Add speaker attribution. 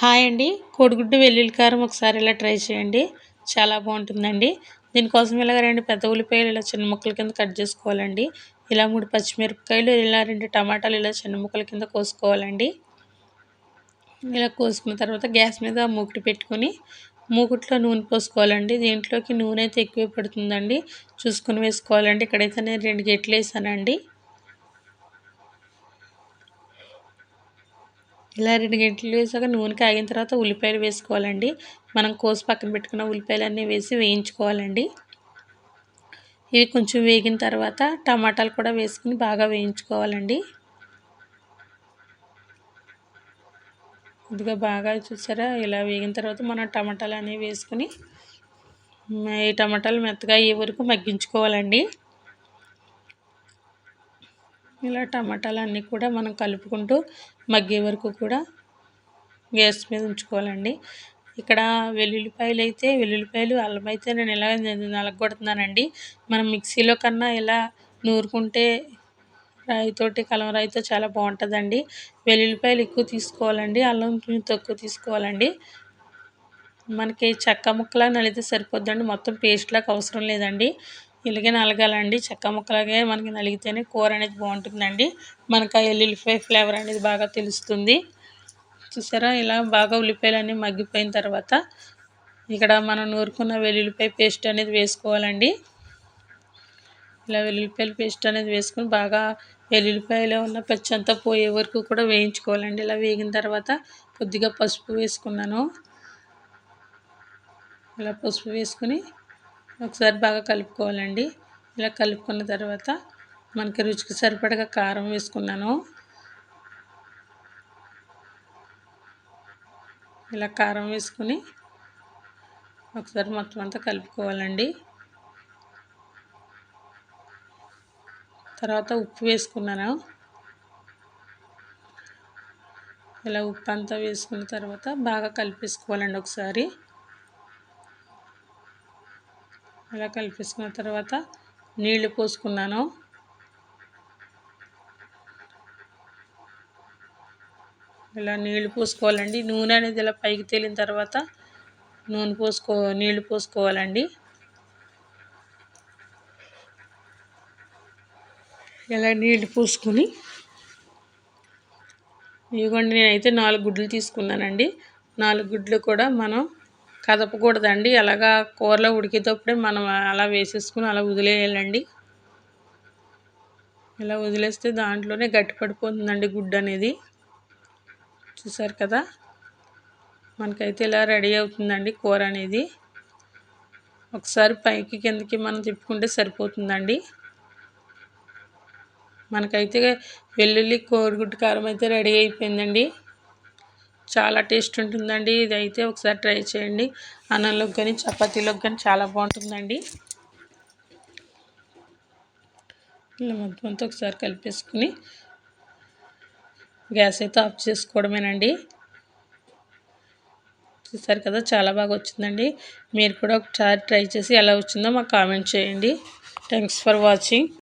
Speaker 1: Hi అండి. కోడిగుడ్డు వెల్లుల్లి కారం ఒకసారి ఇలా ట్రై చేయండి. చాలా బాగుంటుందండి. దీనికోసం ఇలాగ రెండు పెద్ద ఉల్లిపాయలు ఇలా చిన్న ముక్కల కింద కట్ చేసుకోవాలండి. ఇలా మూడు పచ్చిమిరపకాయలు ఇలా రెండు టమాటాలు ఇలా చిన్న ముక్కల కింద కోసుకోవాలండి. ఇలా కోసుకున్న తర్వాత గ్యాస్ మీద మూకుటి పెట్టుకొని మూకుట్లో నూనె పోసుకోవాలండి. దీంట్లోకి నూనె అయితే ఎక్కువ పడుతుందండి. చూసుకొని వేసుకోవాలండి. ఇక్కడైతే నేను రెండు గెట్లు వేసానండి. ఇలా రెండు గంటలు వేసాక నూనె కాగిన తర్వాత ఉల్లిపాయలు వేసుకోవాలండి. మనం కోసి పక్కన పెట్టుకున్న ఉల్లిపాయలు అన్నీ వేసి వేయించుకోవాలండి. ఇవి కొంచెం వేగిన తర్వాత టమాటాలు కూడా వేసుకుని బాగా వేయించుకోవాలండి. కొద్దిగా బాగా చూసారా? ఇలా వేగిన తర్వాత మనం టమాటాలు అనేవి వేసుకుని ఈ టమాటాలు మెత్తగా అయ్యే వరకు మగ్గించుకోవాలండి. ఇలా టమాటాలు అన్నీ కూడా మనం కలుపుకుంటూ మగ్గే వరకు కూడా గ్యాస్ మీద ఉంచుకోవాలండి. ఇక్కడ వెల్లుల్లిపాయలు అయితే వెల్లుల్లిపాయలు అల్లం అయితే నేను ఇలా నలగొడుతున్నానండి. మనం మిక్సీలో కన్నా ఇలా నూరుకుంటే రాయితోటి కలం రాయితో చాలా బాగుంటుందండి. వెల్లుల్లిపాయలు ఎక్కువ తీసుకోవాలండి అల్లం తక్కువ తీసుకోవాలండి. మనకి చెక్క ముక్కలా నలితే సరిపోద్దండి. మొత్తం పేస్ట్లాగా అవసరం లేదండి. ఇలాగే నలగాలండి. చెక్క ముక్కలాగే మనకి నలిగితేనే కూర అనేది బాగుంటుందండి. మనకు ఆ ఎల్లుల్లిపాయ ఫ్లేవర్ అనేది బాగా తెలుస్తుంది. చూసారా? ఇలా బాగా ఉల్లిపాయలు అన్నీ మగ్గిపోయిన తర్వాత ఇక్కడ మనం నూరుకున్న వెల్లుల్లిపాయ పేస్ట్ అనేది వేసుకోవాలండి. ఇలా వెల్లుల్లిపాయల పేస్ట్ అనేది వేసుకొని బాగా వెల్లుల్లిపాయలో ఉన్న పచ్చంతా పోయే వరకు కూడా వేయించుకోవాలండి. ఇలా వేగిన తర్వాత కొద్దిగా పసుపు వేసుకున్నాను. ఇలా పసుపు వేసుకుని ఒకసారి బాగా కలుపుకోవాలండి. ఇలా కలుపుకున్న తర్వాత మనకి రుచికి సరిపడగా కారం వేసుకున్నాను. ఇలా కారం వేసుకుని ఒకసారి మొత్తం అంతా కలుపుకోవాలండి. తర్వాత ఉప్పు వేసుకున్నాను. ఇలా ఉప్పు అంతా వేసుకున్న తర్వాత బాగా కలిపేసుకోవాలండి ఒకసారి. అలా కలిపేసుకున్న తర్వాత నీళ్ళు పోసుకున్నాను. ఇలా నీళ్ళు పోసుకోవాలండి. నూనె అనేది ఇలా పైకి తేలిన తర్వాత నూనె పోసుకో నీళ్ళు పోసుకోవాలండి. ఇలా నీళ్ళు పోసుకొని ఇదిగోండి నేనైతే నాలుగు గుడ్లు తీసుకున్నానండి. నాలుగు గుడ్లు కూడా మనం కదపకూడదండి. అలాగా కూరలో ఉడికేటప్పుడే మనం అలా వేసేసుకుని అలా వదిలేయాలండి. ఇలా వదిలేస్తే దాంట్లోనే గట్టి పడిపోతుందండి గుడ్డు అనేది. చూసారు కదా? మనకైతే ఇలా రెడీ అవుతుందండి కూర అనేది. ఒకసారి పైకి కిందకి మనం తిప్పుకుంటే సరిపోతుందండి. మనకైతే వెల్లుల్లి కోడిగుడ్డు కారం అయితే రెడీ అయిపోయిందండి. చాలా టేస్ట్ ఉంటుందండి. ఇది అయితే ఒకసారి ట్రై చేయండి. అన్నంలోకి కానీ చపాతీలోకి కానీ చాలా బాగుంటుందండి. ఇలా మొత్తం అంతా ఒకసారి కలిపేసుకుని గ్యాస్ అయితే ఆఫ్ చేసుకోవడమేనండి. చూసారు కదా చాలా బాగా వచ్చిందండి. మీరు కూడా ఒకసారి ట్రై చేసి ఎలా వచ్చిందో మాకు కామెంట్ చేయండి. Thanks for watching.